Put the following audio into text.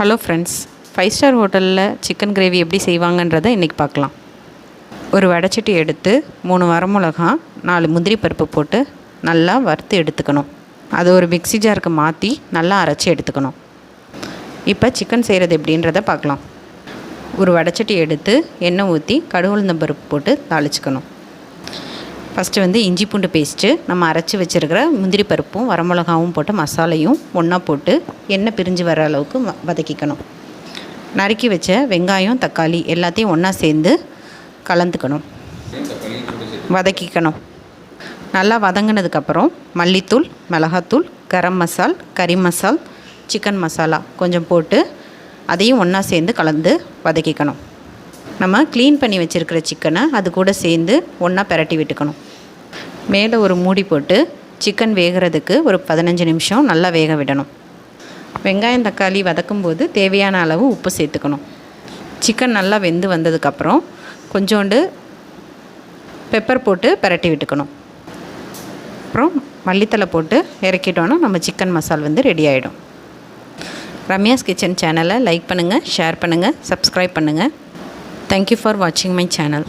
Hello friends five star ஹோட்டலில் chicken gravy எப்படி செய்வாங்கன்றதை இன்றைக்கி பார்க்கலாம். ஒரு வடைச்சட்டி எடுத்து மூணு வரமிளகா நாலு முந்திரி பருப்பு போட்டு நல்லா வறுத்து எடுத்துக்கணும். அது ஒரு மிக்ஸி ஜாருக்கு மாற்றி நல்லா அரைச்சி எடுத்துக்கணும். இப்போ சிக்கன் செய்கிறது எப்படின்றத பார்க்கலாம். ஒரு வடைச்சட்டி எடுத்து எண்ணெய் ஊற்றி கடுகுளுந்தம் பருப்பு போட்டு தாளிச்சுக்கணும். ஃபஸ்ட்டு வந்து இஞ்சி பூண்டு பேஸ்ட்டு நம்ம அரைச்சி வச்சுருக்கிற முந்திரி பருப்பும் வரமிளகாவும் போட்டு மசாலையும் ஒன்றா போட்டு எண்ணெய் பிரிஞ்சு வர அளவுக்கு வ- வதக்கிக்கணும். நறுக்கி வச்ச வெங்காயம் தக்காளி எல்லாத்தையும் ஒன்றா சேர்ந்து கலந்துக்கணும். வதக்கிக்கணும். நல்லா வதங்கினதுக்கப்புறம் மல்லித்தூள் மிளகாத்தூள் கரம் மசால் கறி மசால் சிக்கன் மசாலா கொஞ்சம் போட்டு அதையும் ஒன்றா சேர்ந்து கலந்து வதக்கிக்கணும். நம்ம க்ளீன் பண்ணி வச்சுருக்கிற சிக்கனை அது கூட சேர்ந்து ஒன்றா பிரட்டி விட்டுக்கணும். மேலே ஒரு மூடி போட்டு சிக்கன் வேகிறதுக்கு ஒரு பதினஞ்சு நிமிஷம் நல்லா வேக விடணும். வெங்காயம் தக்காளி வதக்கும்போது தேவையான அளவு உப்பு சேர்த்துக்கணும். சிக்கன் நல்லா வெந்து வந்ததுக்கப்புறம் கொஞ்சோண்டு பெப்பர் போட்டு பிரட்டி விட்டுக்கணும். அப்புறம் மல்லித்தலை போட்டு இறக்கிட்டோன்னா நம்ம சிக்கன் மசால் வந்து ரெடி ஆகிடும் ரம்யாஸ் கிச்சன் சேனலை லைக் பண்ணுங்கள் ஷேர் பண்ணுங்கள் சப்ஸ்கிரைப் பண்ணுங்கள் தேங்க்யூ ஃபார் வாட்சிங் மை சேனல்